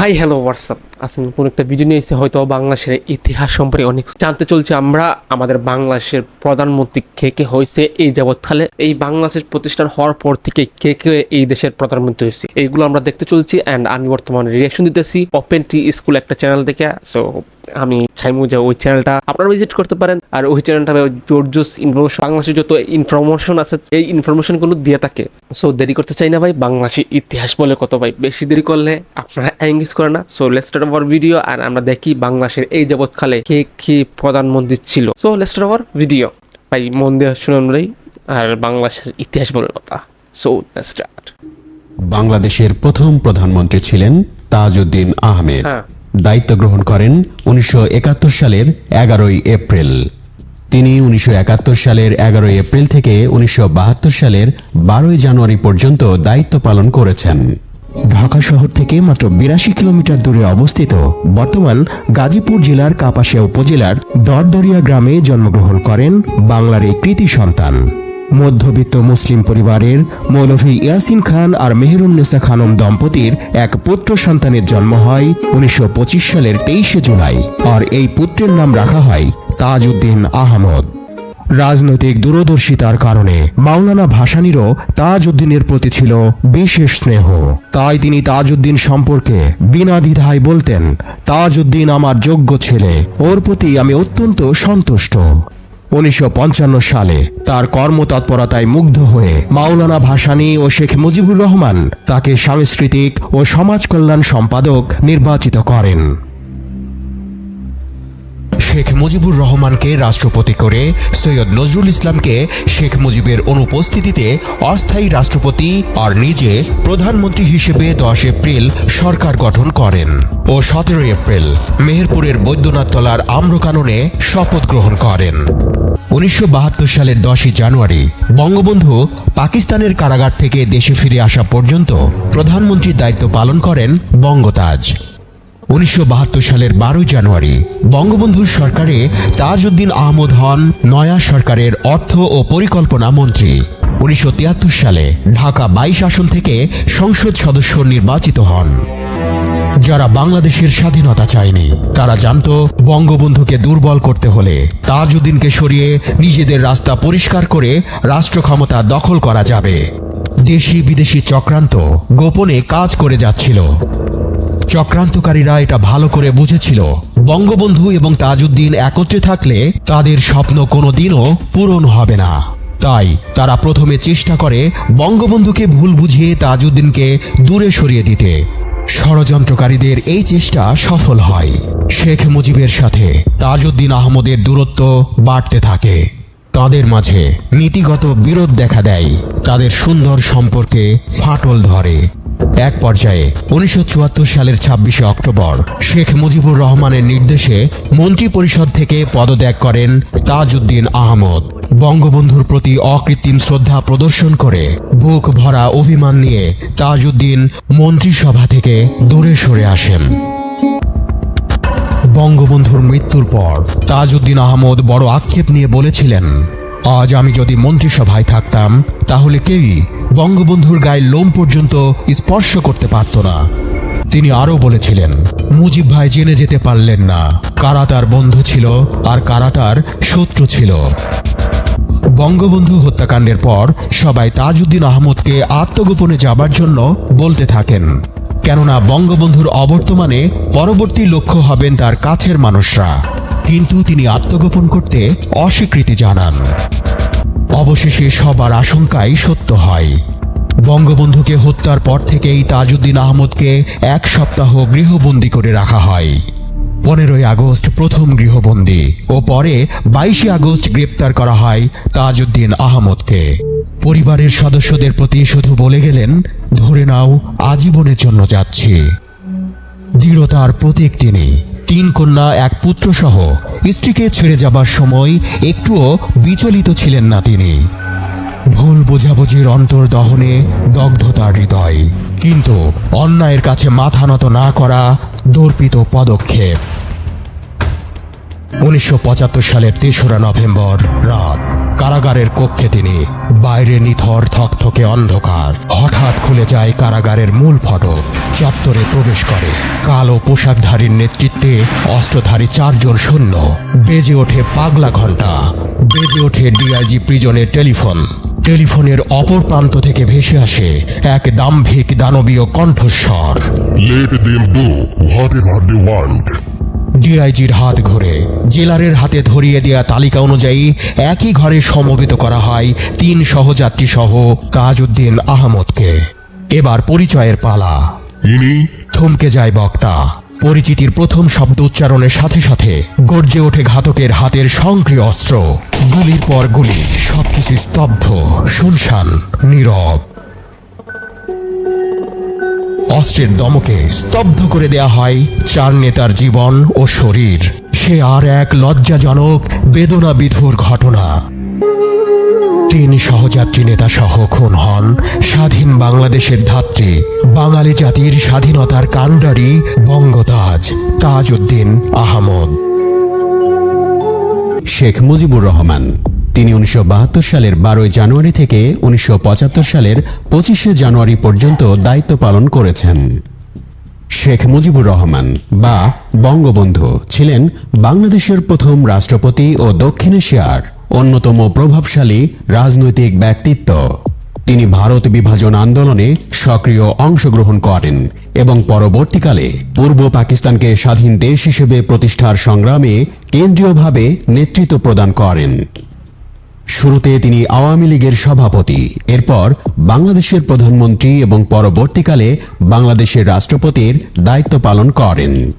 Hi hello WhatsApp আসলে কোন একটা ভিডিও নিয়ে এসে হয়তো বাংলাদেশের ইতিহাস সম্পর্কে অনেক জানতে চলছে। আমরা আমাদের বাংলাদেশের প্রধানমন্ত্রী কে কে হয়েছে এই যাবৎকালে, এই বাংলাদেশের প্রতিষ্ঠান হওয়ার পর থেকে কে কে এই দেশের প্রধানমন্ত্রী হয়েছে, এইগুলো আমরা দেখতে চলছি অ্যান্ড আমি বর্তমানে রিয়াকশন দিতেছি। ওপেন টি স্কুল একটা চ্যানেল থেকে সো আমি চাইমু যে ওই চ্যানেলটা আপনারা ভিজিট করতে পারেন। আর ওই চ্যানেলটা জোরজোস ইনফরমেশন বাংলাদেশের যত ইনফরমেশন আছে, এই ইনফরমেশনগুলো দিয়ে থাকে। সো দেরি করতে চাই না ভাই বাংলাদেশের ইতিহাস বলে কত ভাই, বেশি দেরি করলে আপনারা এঙ্গেজ করে না। So let's start our video আর আমরা দেখি বাংলাদেশের এই যাবৎকালে কে কি প্রধানমন্ত্রী ছিল। So let's start our video ভাই মন দিয়ে শুনুন আর বাংলাদেশের ইতিহাস বলে কথা। সো লেটস স্টার্ট বাংলাদেশের প্রথম প্রধানমন্ত্রী ছিলেন তাজউদ্দিন আহমেদ। হ্যাঁ। দায়িত্ব গ্রহণ করেন উনিশশো একাত্তর সালের এগারোই এপ্রিল। তিনি উনিশশো একাত্তর সালের এগারোই এপ্রিল থেকে উনিশশো বাহাত্তর সালের বারোই জানুয়ারি পর্যন্ত দায়িত্ব পালন করেছেন। ঢাকা শহর থেকে মাত্র বিরাশি কিলোমিটার দূরে অবস্থিত বর্তমান গাজীপুর জেলার কাপাসিয়া উপজেলার দরদরিয়া গ্রামে জন্মগ্রহণ করেন বাংলার এই কৃতি সন্তান। মধ্যবিত্ত মুসলিম পরিবারের মৌলভী ইয়াসিন খান আর মেহেরুন্নেসা খানম দম্পতির এক পুত্র সন্তানের জন্ম হয় উনিশশো পঁচিশ সালের তেইশে জুলাই। আর এই পুত্রের নাম রাখা হয় তাজউদ্দিন আহমদ। রাজনৈতিক দূরদর্শিতার কারণে মাওলানা ভাসানীরও তাজউদ্দিনের প্রতি ছিল বিশেষ স্নেহ। তাই তিনি তাজউদ্দিন সম্পর্কে বিনা দ্বিধায় বলতেন, তাজউদ্দিন আমার যোগ্য ছেলে, ওর প্রতি আমি অত্যন্ত সন্তুষ্ট। উনিশশো পঞ্চান্ন সালে তার কর্মতৎপরতায় মুগ্ধ হয়ে মাওলানা ভাসানী ও শেখ মুজিবুর রহমান তাকে সাংস্কৃতিক ও সমাজ কল্যাণ সম্পাদক নির্বাচিত করেন। শেখ মুজিবুর রহমানকে রাষ্ট্রপতি করে সৈয়দ নজরুল ইসলামকে শেখ মুজিবের অনুপস্থিতিতে অস্থায়ী রাষ্ট্রপতি আর নিজে প্রধানমন্ত্রী হিসেবে দশ এপ্রিল সরকার গঠন করেন ও সতেরোই এপ্রিল মেহেরপুরের বৈদ্যনাথ তলার আম্রকাননে শপথ গ্রহণ করেন। উনিশশো বাহাত্তর সালের দশই জানুয়ারি বঙ্গবন্ধু পাকিস্তানের কারাগার থেকে দেশে ফিরে আসা পর্যন্ত প্রধানমন্ত্রীর দায়িত্ব পালন করেন বঙ্গতাজ। উনিশশো বাহাত্তর সালের বারোই জানুয়ারি বঙ্গবন্ধুর সরকারে তাজউদ্দিন আহমদ হন নয়া সরকারের অর্থ ও পরিকল্পনা মন্ত্রী। উনিশশো তিয়াত্তর সালে ঢাকা বাইশ আসন থেকে সংসদ সদস্য নির্বাচিত হন। যারা বাংলাদেশের স্বাধীনতা চায়নি, তারা জানত বঙ্গবন্ধুকে দুর্বল করতে হলে তাজউদ্দিনকে সরিয়ে নিজেদের রাস্তা পরিষ্কার করে রাষ্ট্র ক্ষমতা দখল করা যাবে। দেশি বিদেশি চক্রান্ত গোপনে কাজ করে যাচ্ছিল। চক্রান্তকারীরা এটা ভালো করে বুঝেছিল। বঙ্গবন্ধু এবং তাজউদ্দিন একত্রে থাকলে তাদের স্বপ্ন কোনোদিনও পূরণ হবে না। তাই তারা প্রথমে চেষ্টা করে বঙ্গবন্ধুকে ভুল বুঝিয়ে তাজউদ্দিনকে দূরে সরিয়ে দিতে। ষড়যন্ত্রকারীদের এই চেষ্টা সফল হয়। শেখ মুজিবের সাথে তাজউদ্দিন আহমদের দূরত্ব বাড়তে থাকে। তাদের মাঝে নীতিগত বিরোধ দেখা দেয়। তাদের সুন্দর সম্পর্কে ফাটল ধরে। এক পর্যায়ে উনিশশো চুয়াত্তর সালের ছাব্বিশে অক্টোবর শেখ মুজিবুর রহমানের নির্দেশে মন্ত্রী পরিষদ থেকে পদত্যাগ করেন তাজউদ্দিন আহমদ। বঙ্গবন্ধুর প্রতি অকৃত্রিম শ্রদ্ধা প্রদর্শন করে বুক ভরা অভিমান নিয়ে তাজউদ্দিন মন্ত্রিসভা থেকে দূরে সরে আসেন। বঙ্গবন্ধুর মৃত্যুর পর তাজউদ্দিন আহমদ বড় আক্ষেপ নিয়ে বলেছিলেন আজ আমি যদি মন্ত্রিসভায় থাকতাম, তাহলে কেউই বঙ্গবন্ধুর গায়ে লোম পর্যন্ত স্পর্শ করতে পারত না। তিনি আরও বলেছিলেন, মুজিব ভাই জেনে যেতে পারলেন না কারা তার বন্ধু ছিল আর কারা তার শত্রু ছিল। বঙ্গবন্ধু হত্যাকাণ্ডের পর সবাই তাজউদ্দিন আহমদকে আত্মগোপনে যাবার জন্য বলতে থাকেন, কেননা বঙ্গবন্ধুর অবর্তমানে পরবর্তী লক্ষ্য হবেন তার কাছের মানুষরা। কিন্তু তিনি আত্মগোপন করতে অস্বীকৃতি জানান। অবশেষে সবার আশঙ্কাই সত্য হয়। বঙ্গবন্ধুকে হত্যার পর থেকেই তাজউদ্দিন আহমদকে এক সপ্তাহ গৃহবন্দী করে রাখা হয়। পনেরোই আগস্ট প্রথম গৃহবন্দী ও পরে বাইশে আগস্ট গ্রেপ্তার করা হয় তাজউদ্দিন আহমদকে। পরিবারের সদস্যদের প্রতি শুধু বলে গেলেন, ধরে নাও, আজীবনের জন্য যাচ্ছি। দৃঢ়তার প্রতীক তিনি। তিন কন্যা, এক পুত্র সহ স্ত্রীকে ছেড়ে যাবার সময় একটুও বিচলিত ছিলেন না তিনি। ভুল বোঝাবুঝির অন্তর্দহনে দগ্ধ তার হৃদয়। কিন্তু অন্যায়ের কাছে মাথা নত না করা দর্পিত পদক্ষেপ। উনিশশো পঁচাত্তর সালের তেসরা নভেম্বর রাত, কারাগারের কক্ষে তিনি বাইরে নিথর থকথকে অন্ধকার। হঠাৎ খুলে যায় কারাগারের মূল ফটক। চত্বরে প্রবেশ করে। কালো পোশাকধারীর নেতৃত্বে অস্ত্রধারী চারজন সৈন্য। বেজে ওঠে পাগলা ঘণ্টা। বেজে ওঠে ডিআইজি প্রিজনের টেলিফোন। টেলিফোনের অপর প্রান্ত থেকে ভেসে আসে এক দাম্ভিক দানবীয় কণ্ঠস্বর। Let them do whatever they want. ডিআইজির হাত ঘুরে। জেলারের হাতে ধরিয়ে দেয়া তালিকা অনুযায়ী একই ঘরে সমবেত করা হয় তিন সহযাত্রী সহ তাজউদ্দিন আহমদকে। এবার পরিচয়ের পালা। ইনি? থমকে যায় বক্তা। পরিচিতির প্রথম শব্দ উচ্চারণের সাথে সাথে গর্জে ওঠে ঘাতকের হাতের সংক্রিয় অস্ত্র। গুলির পর গুলি সবকিছু স্তব্ধ শুনশান নীরব। অস্ত্রের দমকে স্তব্ধ করে দেয়া হয় চার নেতার জীবন ও শরীর। সে আর এক লজ্জাজনক বেদনা বিধুর ঘটনা। তিন সহযাত্রী নেতা সহ খুন হন স্বাধীন বাংলাদেশের ধাত্রী, বাঙালি জাতির স্বাধীনতার কাণ্ডারি বঙ্গতাজ তাজউদ্দিন আহমদ। শেখ মুজিবুর রহমান তিনি উনিশশো বাহাত্তর সালের বারোই জানুয়ারি থেকে উনিশশো পঁচাত্তর সালের পঁচিশে জানুয়ারি পর্যন্ত দায়িত্ব পালন করেছেন। শেখ মুজিবুর রহমান বা বঙ্গবন্ধু ছিলেন বাংলাদেশের প্রথম রাষ্ট্রপতি ও দক্ষিণ এশিয়ার অন্যতম প্রভাবশালী রাজনৈতিক ব্যক্তিত্ব। তিনি ভারত বিভাজন আন্দোলনে সক্রিয় অংশগ্রহণ করেন এবং পরবর্তীকালে পূর্ব পাকিস্তানকে স্বাধীন দেশ হিসেবে প্রতিষ্ঠার সংগ্রামে কেন্দ্রীয়ভাবে নেতৃত্ব প্রদান করেন। শুরুতে তিনি আওয়ামী লীগের সভাপতি। এরপর বাংলাদেশের প্রধানমন্ত্রী এবং পরবর্তীকালে বাংলাদেশের রাষ্ট্রপতির দায়িত্ব পালন করেন।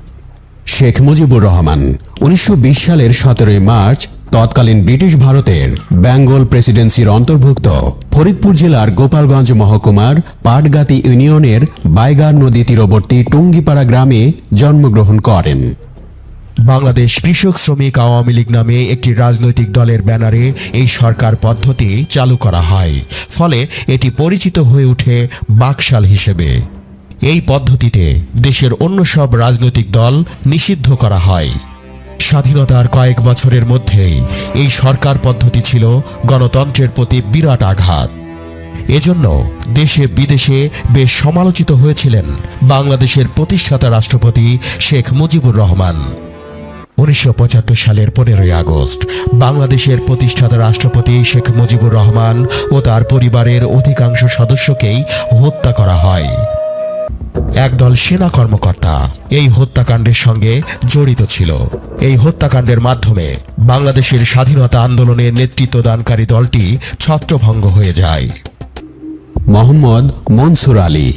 শেখ মুজিবুর রহমান, উনিশশো বিশ সালের সতেরোই মার্চ, তৎকালীন ব্রিটিশ ভারতের বেঙ্গল প্রেসিডেন্সির অন্তর্ভুক্ত ফরিদপুর জেলার গোপালগঞ্জ মহকুমার পাটগাতি ইউনিয়নের বাইগার নদী তীরবর্তী টুঙ্গিপাড়া গ্রামে জন্মগ্রহণ করেন। বাংলাদেশ কৃষক শ্রমিক আওয়ামী লীগ নামে একটি রাজনৈতিক দলের ব্যানারে এই সরকার পদ্ধতি চালু করা হয়। ফলে এটি পরিচিত হয়ে ওঠে বাকশাল হিসেবে। এই পদ্ধতিতে দেশের অন্য সব রাজনৈতিক দল নিষিদ্ধ করা হয়। স্বাধীনতার কয়েক বছরের মধ্যেই এই সরকার পদ্ধতি ছিল গণতন্ত্রের প্রতি বিরাট আঘাত। এজন্য দেশে বিদেশে বেশ সমালোচিত হয়েছিলেন বাংলাদেশের প্রতিষ্ঠাতা রাষ্ট্রপতি শেখ মুজিবুর রহমান। উনিশশো পঁচাত্তর সালের পনেরোই আগস্ট, বাংলাদেশের প্রতিষ্ঠাতা রাষ্ট্রপতি শেখ মুজিবুর রহমান ও তার পরিবারের অধিকাংশ সদস্যকেই হত্যা করা হয়। একদল সেনা কর্মকর্তা এই হত্যাকাণ্ডের সঙ্গে জড়িত ছিল। এই হত্যাকাণ্ডের মাধ্যমে বাংলাদেশের স্বাধীনতা আন্দোলনে নেতৃত্বদানকারী দলটি ছত্রভঙ্গ হয়ে যায়। মোহাম্মদ মনসুর আলী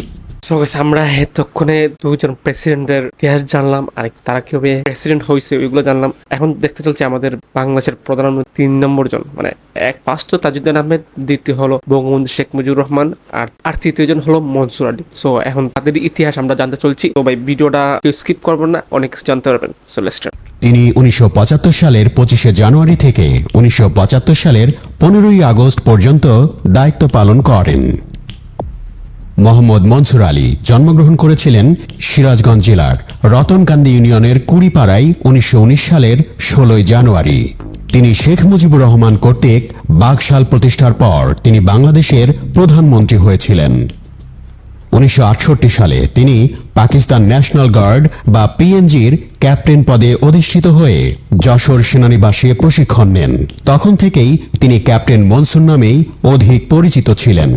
So guys, আমরা এতক্ষণে দুজন প্রেসিডেন্টের ইতিহাস জানলাম আর তারা কীভাবে প্রেসিডেন্ট হয়েছে ওইগুলো জানলাম। এখন দেখতে চলছে আমাদের বাংলাদেশের প্রধানমন্ত্রী তিন নম্বর জন। মানে এক ফার্স্ট তাজুদ্দিন আহমেদ দ্বিতীয় হলো বঙ্গবন্ধু শেখ মুজিবুর রহমান আর আর তৃতীয় জন হলো মনসুর আলী। সো এখন তাদের ইতিহাস আমরা জানতে চলছি। তো ভাই ভিডিওটা স্কিপ করবেন না অনেক কিছু জানতে পারবেন। সো লেটস তিনি উনিশশো পঁচাত্তর সালের পঁচিশে জানুয়ারি থেকে উনিশশো পঁচাত্তর সালের পনেরোই আগস্ট পর্যন্ত দায়িত্ব পালন করেন। মোহাম্মদ মনসুর আলী জন্মগ্রহণ করেছিলেন সিরাজগঞ্জ জেলার রতনকান্দি ইউনিয়নের কুড়িপাড়ায় উনিশশো উনিশ সালের ষোলোই জানুয়ারি। তিনি শেখ মুজিবুর রহমান কর্তৃক বাকশাল প্রতিষ্ঠার পর তিনি বাংলাদেশের প্রধানমন্ত্রী হয়েছিলেন। উনিশশো আটষট্টি সালে তিনি পাকিস্তান ন্যাশনাল গার্ড বা পিএনজির ক্যাপ্টেন পদে অধিষ্ঠিত হয়ে যশোর সেনানিবাসে প্রশিক্ষণ নেন। তখন থেকেই তিনি ক্যাপ্টেন মনসুর নামেই অধিক পরিচিত ছিলেন।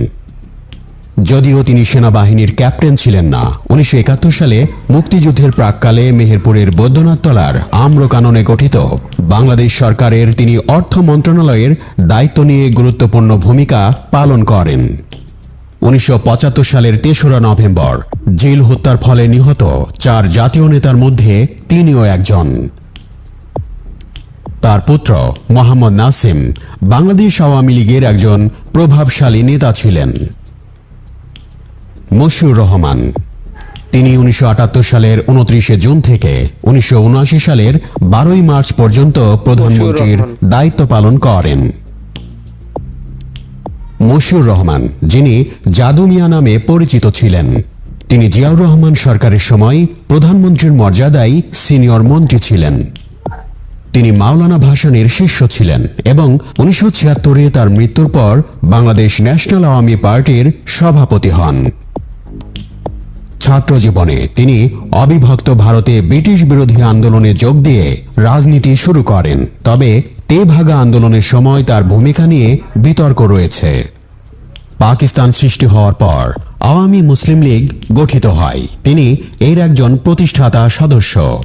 যদিও তিনি সেনাবাহিনীর ক্যাপ্টেন ছিলেন না, উনিশশো একাত্তর সালে মুক্তিযুদ্ধের প্রাককালে মেহেরপুরের বৈদ্যনাথ তলার আম্রকাননে গঠিত বাংলাদেশ সরকারের তিনি অর্থ মন্ত্রণালয়ের দায়িত্ব নিয়ে গুরুত্বপূর্ণ ভূমিকা পালন করেন। উনিশশো পঁচাত্তর সালের তেসরা নভেম্বর জেল হত্যার ফলে নিহত চার জাতীয় নেতার মধ্যে তিনিও একজন। তার পুত্র মোহাম্মদ নাসিম বাংলাদেশ আওয়ামী লীগের একজন প্রভাবশালী নেতা ছিলেন। মশিউর রহমান। তিনি উনিশশো আটাত্তর সালের উনত্রিশে জুন থেকে উনিশশো উনআশি সালের বারোই মার্চ পর্যন্ত প্রধানমন্ত্রীর দায়িত্ব পালন করেন। মশিউর রহমান যিনি জাদু মিয়া নামে পরিচিত ছিলেন তিনি জিয়াউর রহমান সরকারের সময় প্রধানমন্ত্রীর মর্যাদায় সিনিয়র মন্ত্রী ছিলেন। তিনি মাওলানা ভাসানের শিষ্য ছিলেন এবং উনিশশো ছিয়াত্তরে তার মৃত্যুর পর বাংলাদেশ ন্যাশনাল আওয়ামী পার্টির সভাপতি হন। ছাত্র জীবনে তিনি অবিভক্ত ভারতে ব্রিটিশ বিরোধী আন্দোলনে যোগ দিয়ে রাজনীতি শুরু করেন। তবে তেভাগা আন্দোলনের সময় তার ভূমিকা নিয়ে বিতর্ক রয়েছে। পাকিস্তান সৃষ্টি হওয়ার পর আওয়ামী মুসলিম লীগ গঠিত হয়। তিনি এর একজন প্রতিষ্ঠাতা সদস্য।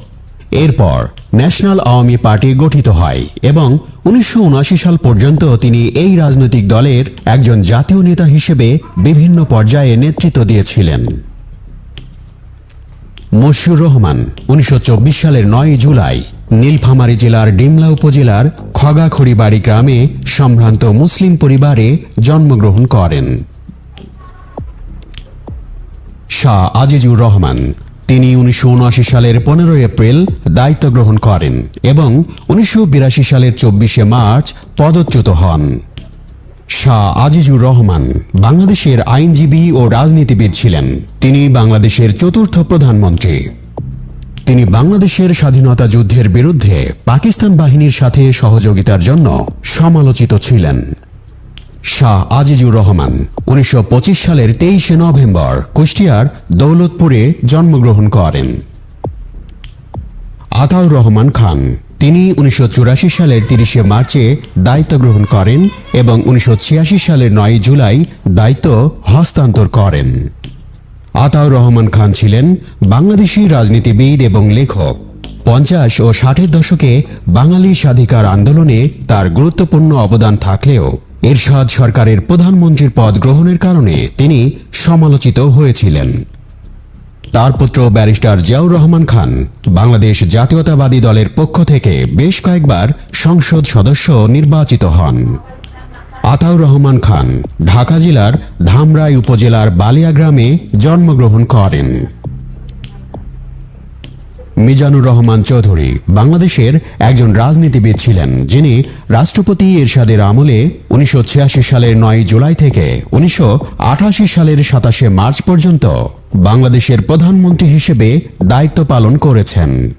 এরপর ন্যাশনাল আওয়ামী পার্টি গঠিত হয় এবং উনিশশো সাল পর্যন্ত তিনি এই রাজনৈতিক দলের একজন জাতীয় নেতা হিসেবে বিভিন্ন পর্যায়ে নেতৃত্ব দিয়েছিলেন। মশিউর রহমান, উনিশশো চব্বিশ সালের নয় জুলাই, নীলফামারী জেলার ডিমলা উপজেলার খগাখড়িবাড়ি গ্রামে সম্ভ্রান্ত মুসলিম পরিবারে জন্মগ্রহণ করেন। শাহ আজিজুর রহমান, তিনি উনিশশো উনআশি সালের পনেরোই এপ্রিল দায়িত্ব গ্রহণ করেন এবং উনিশশো বিরাশি সালের চব্বিশে মার্চ পদচ্যুত হন। শাহ আজিজুর রহমান বাংলাদেশের আইনজীবী ও রাজনীতিবিদ ছিলেন। তিনি বাংলাদেশের চতুর্থ প্রধানমন্ত্রী। তিনি বাংলাদেশের স্বাধীনতা যুদ্ধের বিরুদ্ধে পাকিস্তান বাহিনীর সাথে সহযোগিতার জন্য সমালোচিত ছিলেন। শাহ আজিজুর রহমান উনিশশো পঁচিশ সালের তেইশে নভেম্বর কুষ্টিয়ার দৌলতপুরে জন্মগ্রহণ করেন। আতাউর রহমান খান তিনি উনিশশো চুরাশি সালের তিরিশে মার্চে দায়িত্ব গ্রহণ করেন এবং উনিশশো ছিয়াশি সালের নয় জুলাই দায়িত্ব হস্তান্তর করেন। আতাউর রহমান খান ছিলেন বাংলাদেশি রাজনীতিবিদ এবং লেখক। পঞ্চাশ ও ষাটের দশকে বাঙালি স্বাধিকার আন্দোলনে তার গুরুত্বপূর্ণ অবদান থাকলেও এরশাদ সরকারের প্রধানমন্ত্রীর পদ গ্রহণের কারণে তিনি সমালোচিত হয়েছিলেন। তার পুত্র ব্যারিস্টার জিয়াউর রহমান খান বাংলাদেশ জাতীয়তাবাদী দলের পক্ষ থেকে বেশ কয়েকবার সংসদ সদস্য নির্বাচিত হন। আতাউর রহমান খান ঢাকা জেলার ধামরাই উপজেলার বালিয়া গ্রামে জন্মগ্রহণ করেন। মিজানুর রহমান চৌধুরী বাংলাদেশের একজন রাজনীতিবিদ ছিলেন, যিনি রাষ্ট্রপতি এরশাদের আমলে উনিশশো ছিয়াশি সালের নয় জুলাই থেকে উনিশশো আঠাশি সালের সাতাশে মার্চ পর্যন্ত বাংলাদেশের প্রধানমন্ত্রী হিসেবে দায়িত্ব পালন করেছেন।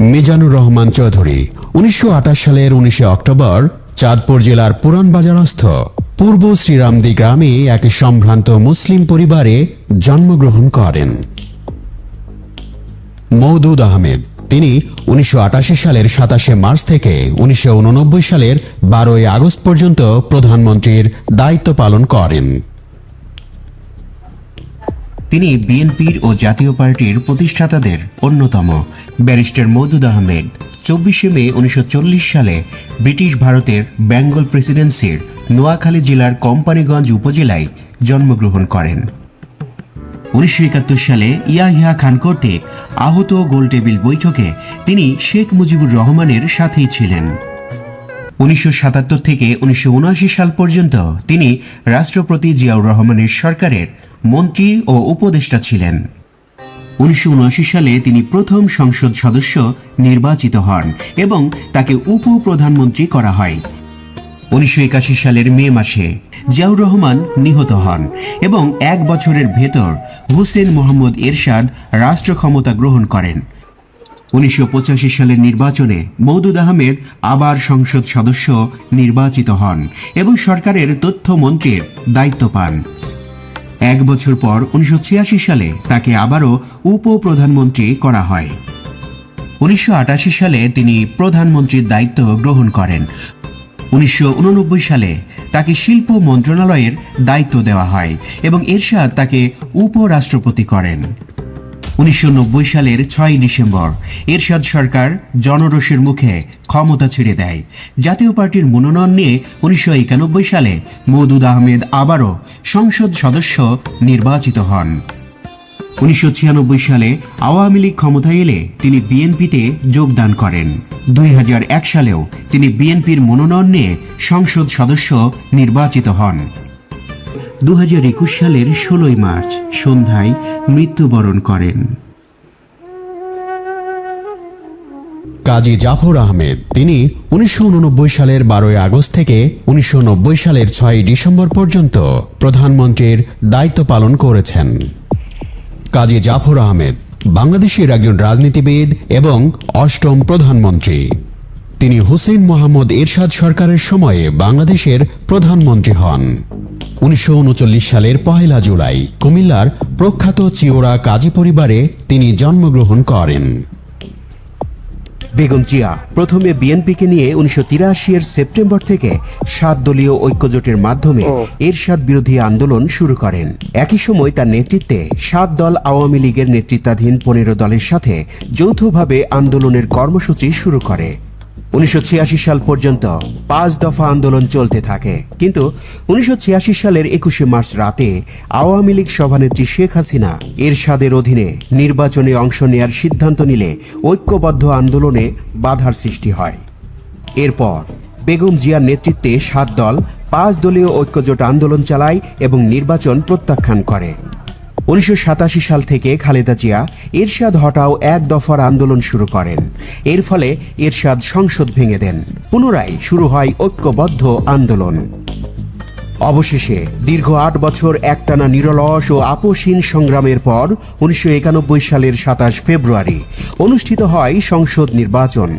মিজানুর রহমান চৌধুরী উনিশশো আটাশ সালের উনিশে অক্টোবর চাঁদপুর জেলার পুরান বাজারস্থ পূর্ব শ্রীরামদি গ্রামে এক সম্ভ্রান্ত মুসলিম পরিবারে জন্মগ্রহণ করেন। মৌদুদ আহমেদ। তিনি উনিশশো আটাশি সালের সাতাশে মার্চ থেকে উনিশশো উননব্বই সালের বারোই আগস্ট পর্যন্ত প্রধানমন্ত্রীর দায়িত্ব পালন করেন। তিনি বিএনপির ও জাতীয় পার্টির প্রতিষ্ঠাতাদের অন্যতম। ব্যারিস্টার মৌদুদ আহমেদ চব্বিশে মে উনিশশো চল্লিশ সালে ব্রিটিশ ভারতের বেঙ্গল প্রেসিডেন্সির নোয়াখালী জেলার কোম্পানিগঞ্জ উপজেলায় জন্মগ্রহণ করেন। উনিশশো একাত্তর সালে ইয়াহিয়া খান কর্তৃক আহত গোলটেবিল বৈঠকে তিনি শেখ মুজিবুর রহমানের সাথেই ছিলেন। উনিশশো সাতাত্তর থেকে উনিশশো উনআশি সাল পর্যন্ত তিনি রাষ্ট্রপতি জিয়াউর রহমানের সরকারের মন্ত্রী ও উপদেষ্টা ছিলেন। উনিশশো উনআশি সালে তিনি প্রথম সংসদ সদস্য নির্বাচিত হন এবং তাকে উপপ্রধানমন্ত্রী করা হয়। উনিশশো একাশি সালের মে মাসে জিয়াউর রহমান নিহত হন এবং এক বছরের ভেতর হুসেন মোহাম্মদ এরশাদ রাষ্ট্র ক্ষমতা গ্রহণ করেন। উনিশশো পঁচাশি সালের নির্বাচনে মৌদুদ আহমেদ আবার সংসদ সদস্য নির্বাচিত হন এবং সরকারের তথ্যমন্ত্রীর দায়িত্ব পান। এক বছর পর উনিশশো ছিয়াশি সালে তাকে আবারও উপপ্রধানমন্ত্রী করা হয়। উনিশশো আটাশি সালে তিনি প্রধানমন্ত্রীর দায়িত্ব গ্রহণ করেন। উনিশশো উননব্বই সালে তাকে শিল্প মন্ত্রণালয়ের দায়িত্ব দেওয়া হয় এবং এরশাদ তাকে উপরাষ্ট্রপতি করেন। উনিশশো নব্বই সালের ছয় ডিসেম্বর এরশাদ সরকার জনরোষের মুখে ক্ষমতা ছেড়ে দেয়। জাতীয় পার্টির মনোনয়ন নিয়ে উনিশশো একানব্বই সালে মৌদুদ আহমেদ আবারও সংসদ সদস্য নির্বাচিত হন। উনিশশো ছিয়ানব্বই সালে আওয়ামী লীগ ক্ষমতায় এলে তিনি বিএনপিতে যোগদান করেন। দুই হাজার এক সালেও তিনি বিএনপির মনোনয়ন নিয়ে সংসদ সদস্য নির্বাচিত হন। দু হাজার একুশ সালের ষোলোই মার্চ সন্ধ্যায় মৃত্যুবরণ করেন। কাজী জাফর আহমেদ, তিনি উনিশশো উননব্বই সালের বারোই আগস্ট থেকে উনিশশো নব্বই সালের ছয় ডিসেম্বর পর্যন্ত প্রধানমন্ত্রীর দায়িত্ব পালন করেছেন। কাজী জাফর আহমেদ, বাংলাদেশের একজন রাজনীতিবিদ এবং অষ্টম প্রধানমন্ত্রী। তিনি হুসেন মোহাম্মদ এরশাদ সরকারের সময়ে বাংলাদেশের প্রধানমন্ত্রী হন। উনিশশো উনচল্লিশ সালের পহেলা জুলাই কুমিল্লার প্রখ্যাত চিওড়া কাজী পরিবারে তিনি জন্মগ্রহণ করেন। বেগম জিয়া। প্রথমে বিএনপিকে নিয়ে উনিশশো তিরাশি এর সেপ্টেম্বর থেকে সাত দলীয় ঐক্যজোটের মাধ্যমে এরশাদ বিরোধী আন্দোলন শুরু করেন। একই সময় তার নেতৃত্বে সাত দল আওয়ামী লীগের নেতৃত্বাধীন পনেরো দলের সাথে যৌথভাবে আন্দোলনের কর্মসূচি শুরু করে। উনিশশো ছিয়াশি সাল পর্যন্ত পাঁচ দফা আন্দোলন চলতে থাকে। কিন্তু উনিশশো ছিয়াশি সালের একুশে মার্চ রাতে আওয়ামী লীগ সভানেত্রী শেখ হাসিনা এরশাদের অধীনে নির্বাচনে অংশ নেয়ার সিদ্ধান্ত নিলে ঐক্যবদ্ধ আন্দোলনে বাধার সৃষ্টি হয়। এরপর বেগম জিয়ার নেতৃত্বে সাত দল পাঁচ দলীয় ঐক্যজোট আন্দোলন চালায় এবং নির্বাচন প্রত্যাখ্যান করে। উনিশশো সাতাশি সাল থেকে খালেদা জিয়া এরশাদ হটাও এক দফার আন্দোলন শুরু করেন। এর ফলে এরশাদ সংসদ ভেঙে দেন। পুনরায় শুরু হয় ঐক্যবদ্ধ আন্দোলন। অবশেষে দীর্ঘ আট বছর একটানা নিরলস ও আপোষহীন সংগ্রামের পর উনিশশো একানব্বই সালের সাতাশ ফেব্রুয়ারি অনুষ্ঠিত হয় সংসদ নির্বাচন।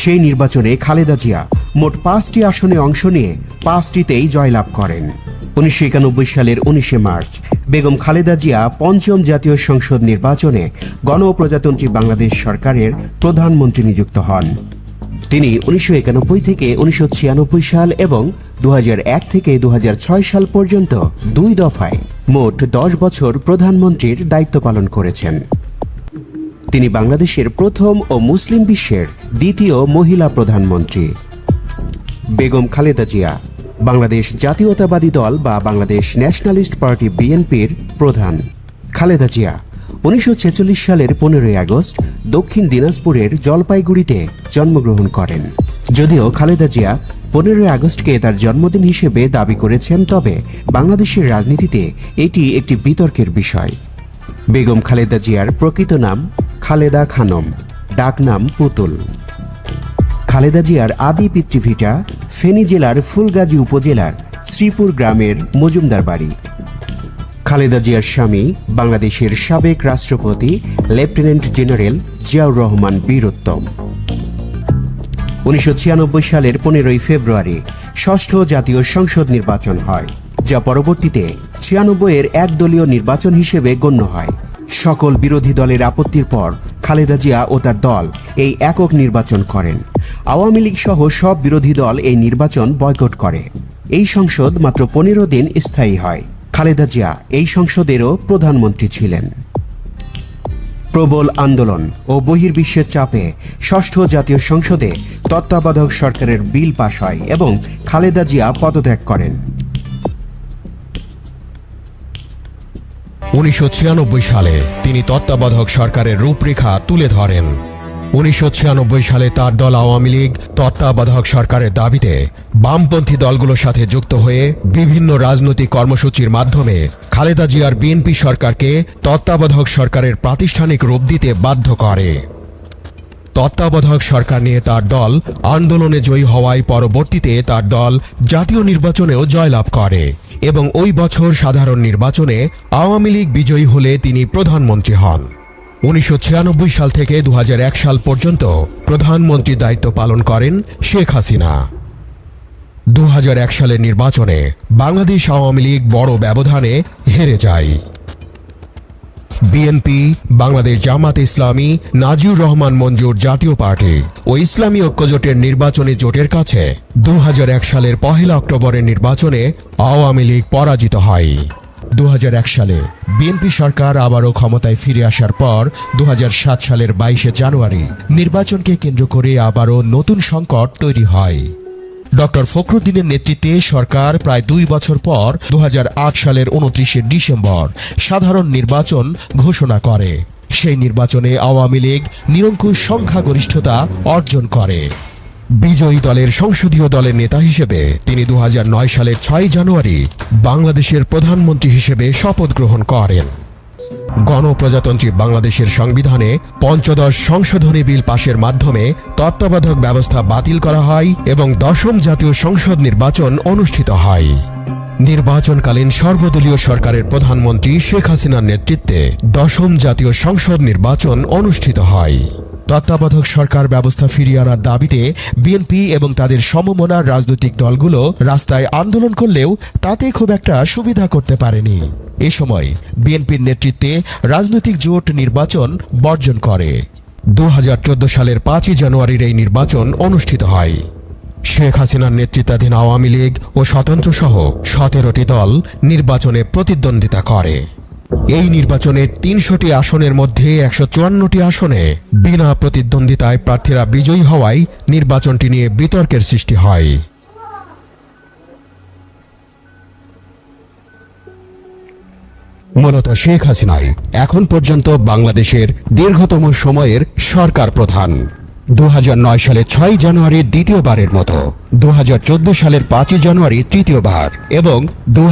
সেই নির্বাচনে খালেদা জিয়া মোট পাঁচটি আসনে অংশ নিয়ে পাঁচটিতেই জয়লাভ করেন। উনিশশো একানব্বই সালের উনিশে মার্চ, বেগম খালেদা জিয়া পঞ্চম জাতীয় সংসদ নির্বাচনে গণপ্রজাতন্ত্রী বাংলাদেশ সরকারের প্রধানমন্ত্রী নিযুক্ত হন। তিনি উনিশশো একানব্বই থেকে উনিশশো ছিয়ানব্বই সাল এবং দু হাজার এক থেকে দু হাজার ছয় সাল পর্যন্ত দুই দফায় মোট দশ বছর প্রধানমন্ত্রীর দায়িত্ব পালন করেছেন। তিনি বাংলাদেশের প্রথম ও মুসলিম বিশ্বের দ্বিতীয় মহিলা প্রধানমন্ত্রী। বেগম খালেদা জিয়া বাংলাদেশ জাতীয়তাবাদী দল বা বাংলাদেশ ন্যাশনালিস্ট পার্টি বিএনপির প্রধান। খালেদা জিয়া, উনিশশো ছেচল্লিশ সালের পনেরোই আগস্ট দক্ষিণ দিনাজপুরের জলপাইগুড়িতে জন্মগ্রহণ করেন। যদিও খালেদা জিয়া পনেরোই আগস্টকে তার জন্মদিন হিসেবে দাবি করেছেন, তবে বাংলাদেশের রাজনীতিতে এটি একটি বিতর্কের বিষয়। বেগম খালেদা জিয়ার প্রকৃত নাম খালেদা খানম, ডাকনাম পুতুল। খালেদা জিয়ার আদি পিতৃভিটা ফেনী জেলার ফুলগাজী উপজেলার শ্রীপুর গ্রামের মজুমদার বাড়ি। খালেদা জিয়ার স্বামী বাংলাদেশের সাবেক রাষ্ট্রপতি, লেফটেন্যান্ট জেনারেল জিয়াউর রহমান বীরোত্তম। উনিশশো ছিয়ানব্বই সালের পনেরোই ফেব্রুয়ারি ষষ্ঠ জাতীয় সংসদ নির্বাচন হয়, যা পরবর্তীতে ছিয়ানব্বই এর একদলীয় নির্বাচন হিসেবে গণ্য হয়। সকল বিরোধী দলের আপত্তির পর খালেদা জিয়া ও তার দল এই একক নির্বাচন করেন। আওয়ামী লীগ সহ সব বিরোধী দল এই নির্বাচন বয়কট করে। এই সংসদ মাত্র পনেরো দিন স্থায়ী হয়। খালেদা জিয়া এই সংসদেরও প্রধানমন্ত্রী ছিলেন। প্রবল আন্দোলন ও বহির্বিশ্বের চাপে ষষ্ঠ জাতীয় সংসদে তত্ত্বাবধায়ক সরকারের বিল পাশ হয় এবং খালেদা জিয়া পদত্যাগ করেন। উনিশশো ছিয়ানব্বই সালে তিনি তত্ত্বাবধায়ক সরকারের রূপরেখা তুলে ধরেন। উনিশশো ছিয়ানব্বই সালে তার দল আওয়ামী লীগ তত্ত্বাবধায়ক সরকারের দাবিতে বামপন্থী দলগুলোর সাথে যুক্ত হয়ে বিভিন্ন রাজনৈতিক কর্মসূচির মাধ্যমে খালেদা জিয়ার বিএনপি সরকারকে তত্ত্বাবধায়ক সরকারের প্রাতিষ্ঠানিক রূপ দিতে বাধ্য করে। তত্ত্বাবধায়ক সরকার নিয়ে তার দল আন্দোলনে জয়ী হওয়ায় পরবর্তীতে তার দল জাতীয় নির্বাচনেও জয়লাভ করে এবং ওই বছর সাধারণ নির্বাচনে আওয়ামী লীগ বিজয়ী হলে তিনি প্রধানমন্ত্রী হন। উনিশশো ছিয়ানব্বই সাল থেকে দু হাজার এক সাল পর্যন্ত প্রধানমন্ত্রীর দায়িত্ব পালন করেন শেখ হাসিনা। দু হাজার এক সালের নির্বাচনে বাংলাদেশ আওয়ামী লীগ বড় ব্যবধানে হেরে যায়। বিএনপি বাংলাদেশ জামাত ইসলামী নাজিউর রহমান মঞ্জুর জাতীয় পার্টি ও ইসলামী ঐক্যজোটের নির্বাচনী জোটের কাছে দুহাজার এক সালের পহেলা অক্টোবরের নির্বাচনে আওয়ামী লীগ পরাজিত হয়। দু হাজার এক সালে বিএনপি সরকার আবারও ক্ষমতায় ফিরে আসার পর দুহাজার সাত সালের বাইশে জানুয়ারি নির্বাচনকে কেন্দ্র করে আবারও নতুন সংকট তৈরি হয়। ডক্টর ফখরুদ্দিনের নেতৃত্বে সরকার প্রায় দুই বছর পর দু হাজার আট সালের উনত্রিশে ডিসেম্বর সাধারণ নির্বাচন ঘোষণা করে। সেই নির্বাচনে আওয়ামী লীগ নিরঙ্কুশ সংখ্যাগরিষ্ঠতা অর্জন করে। বিজয়ী দলের সংসদীয় দলের নেতা হিসেবে তিনি দু হাজার নয় সালের ছয় জানুয়ারি বাংলাদেশের প্রধানমন্ত্রী হিসেবে শপথ গ্রহণ করেন। গণপ্রজাতন্ত্রী বাংলাদেশের সংবিধানে পঞ্চদশ সংশোধনী বিল পাশের মাধ্যমে তত্ত্বাবধক ব্যবস্থা বাতিল করা হয় এবং দশম জাতীয় সংসদ নির্বাচন অনুষ্ঠিত হয়। নির্বাচনকালীন সর্বদলীয় সরকারের প্রধানমন্ত্রী শেখ হাসিনার নেতৃত্বে দশম জাতীয় সংসদ নির্বাচন অনুষ্ঠিত হয়। তত্ত্বাবধায়ক সরকার ব্যবস্থা ফিরিয়ে আনার দাবিতে বিএনপি এবং তাদের সমমনার রাজনৈতিক দলগুলো রাস্তায় আন্দোলন করলেও তাতে খুব একটা সুবিধা করতে পারেনি। এ সময় বিএনপির নেতৃত্বে রাজনৈতিক জোট নির্বাচন বর্জন করে। দু হাজার চোদ্দ সালের পাঁচই জানুয়ারির এই নির্বাচন অনুষ্ঠিত হয়। শেখ হাসিনার নেতৃত্বাধীন আওয়ামী লীগ ও স্বতন্ত্র সহ সতেরোটি দল নির্বাচনে প্রতিদ্বন্দ্বিতা করে। এই নির্বাচনের তিনশোটি আসনের মধ্যে একশো চুয়ান্নটি আসনে বিনা প্রতিদ্বন্দ্বিতায় প্রার্থীরা বিজয়ী হওয়ায় নির্বাচনটি নিয়ে বিতর্কের সৃষ্টি হয়। মূলত শেখ হাসিনাই এখন পর্যন্ত বাংলাদেশের দীর্ঘতম সময়ের সরকার প্রধান। দু হাজার নয় সালে ছয় জানুয়ারি দ্বিতীয়বারের মতো দু হাজার চোদ্দ সালের পাঁচই জানুয়ারি তৃতীয়বার এবং দু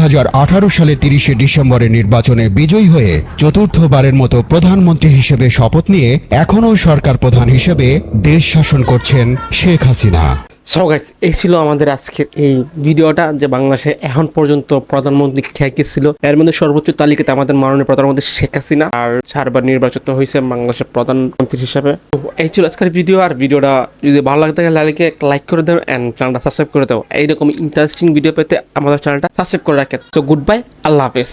সালের তিরিশে ডিসেম্বরের নির্বাচনে বিজয়ী হয়ে চতুর্থবারের মতো প্রধানমন্ত্রী হিসেবে শপথ নিয়ে এখনও সরকার প্রধান হিসেবে দেশ শাসন করছেন শেখ হাসিনা। সো গাইস এই ছিল আমাদের আজকের এই ভিডিওটা যে বাংলাদেশে এখন পর্যন্ত প্রধানমন্ত্রী কে ছিল। এর মধ্যে সর্বোচ্চ তালিকাতে আমাদের মাননীয় প্রধানমন্ত্রী শেখ হাসিনা আর চারবার নির্বাচিত হয়েছে বাংলাদেশের প্রধানমন্ত্রী হিসাবে। তো এই ছিল আজকের ভিডিও আর ভিডিওটা যদি ভালো লাগে থাকে লাইকে লাইক করে দাও এন্ড চ্যানেলটা সাবস্ক্রাইব করে দাও। এইরকম ইন্টারেস্টিং ভিডিও পেতে আমাদের চ্যানেলটা সাবস্ক্রাইব করে রাখেন। তো গুড বাই আল্লাহ হাফেজ।